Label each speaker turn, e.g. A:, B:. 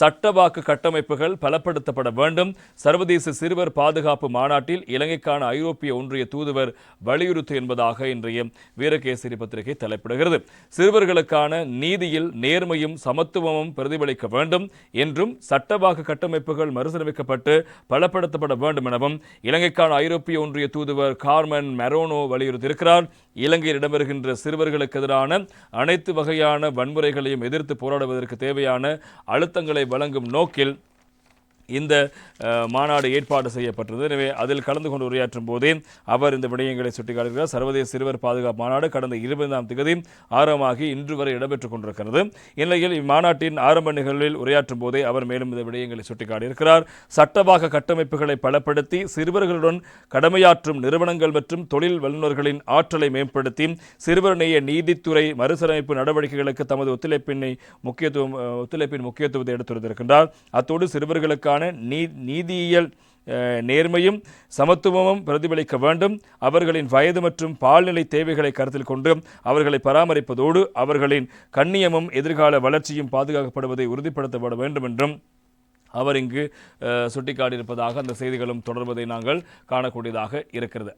A: சட்டவாக்கு கட்டமைப்புகள் பலப்படுத்தப்பட வேண்டும். சர்வதேச சிறுவர் பாதுகாப்பு மாநாட்டில் இலங்கைக்கான ஐரோப்பிய ஒன்றிய தூதுவர் வலியுறுத்து என்பதாக இன்றைய வீரகேசரி பத்திரிகை தலைப்பிடுகிறது. சிறுவர்களுக்கான நீதியில் நேர்மையும் சமத்துவமும் பிரதிபலிக்க வேண்டும் என்றும் சட்டவாக்கு கட்டமைப்புகள் மறுசீரமைக்கப்பட்டு பலப்படுத்தப்பட வேண்டும் எனவும் இலங்கைக்கான ஐரோப்பிய ஒன்றிய தூதுவர் கார்மன் மெரோனோ வலியுறுத்தியிருக்கிறார். இலங்கையில் இடம்பெறுகின்ற சிறுவர்களுக்கு எதிரான அனைத்து வகையான வன்முறைகளையும் எதிர்த்து போராடுவதற்கு தேவையான அழுத்தங்களை வழங்கும் நோக்கில் இந்த மாநாடு ஏற்பாடு செய்யப்பட்டது. எனவே அதில் கலந்து கொண்டு உரையாற்றும் போதே அவர் இந்த விடயங்களை சுட்டிக்காட்டுகிறார். சர்வதேச சிறுவர் பாதுகாப்பு மாநாடு கடந்த இருபதாம் தேதி ஆரம்பமாகி இன்று வரை இடம்பெற்றுக் கொண்டிருக்கிறது. இந்நிலையில் இம்மாநாட்டின் ஆரம்ப நிகழ்வில் உரையாற்றும் போதே அவர் மேலும் இந்த விடயங்களை சுட்டிக்காட்டியிருக்கிறார். சட்டவாக கட்டமைப்புகளை பலப்படுத்தி சிறுவர்களுடன் கடமையாற்றும் நிறுவனங்கள் மற்றும் தொழில் வல்லுநர்களின் ஆற்றலை மேம்படுத்தி சிறுவர்நேய நீதித்துறை மறுசீரமைப்பு நடவடிக்கைகளுக்கு தமது ஒத்துழைப்பினை முக்கியத்துவம் ஒத்துழைப்பின் முக்கியத்துவத்தை எடுத்துரைத்திருக்கின்றார். அத்தோடு சிறுவர்களுக்கு சிறுவர்களுக்கான நீ நீதியியல் நேர்மையும் சமத்துவமும் பிரதிபலிக்க வேண்டும். அவர்களின் வயது மற்றும் பால்நிலை தேவைகளை கருத்தில் கொண்டு அவர்களை பராமரிப்பதோடு அவர்களின் கண்ணியமும் எதிர்கால வளர்ச்சியும் பாதுகாக்கப்படுவதை உறுதிப்படுத்தப்பட வேண்டும் என்றும் அவர் இங்கு சுட்டிக்காட்டியிருப்பதாக அந்த செய்திகளும் தொடர்வதை நாங்கள் காணக்கூடியதாக இருக்கிறது.